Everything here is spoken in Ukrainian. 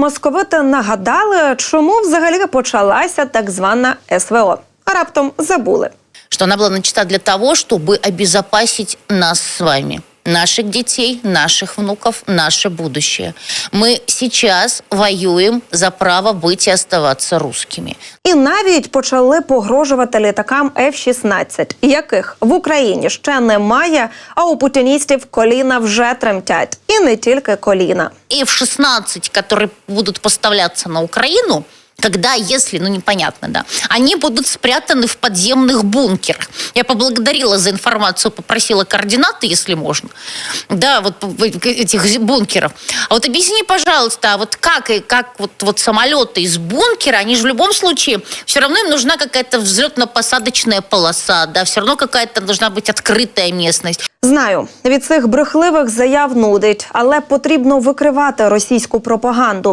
Московити нагадали, чому взагалі почалася так звана СВО. А раптом забули. что она была начата для того, чтобы обезопасить нас с вами, наших детей, наших внуков, наше будущее. Мы сейчас воюем за право быть и оставаться русскими. І навіть почали погрожувати літакам F-16, яких в Україні ще немає, а у путіністів коліна вже тремтять. І не тільки коліна. F-16, которые будут поставляться на Украину, когда, если, ну непонятно, да, они будут спрятаны в подземных бункерах. Я поблагодарила за информацию, попросила координаты, если можно, да, вот п- п- этих бункеров. А вот объясни, пожалуйста, а вот как, и как вот, вот самолеты из бункера, они же в любом случае, все равно им нужна какая-то взлетно-посадочная полоса, да, все равно какая-то должна быть открытая местность. Знаю, від цих брехливих заяв нудить, але потрібно викривати російську пропаганду.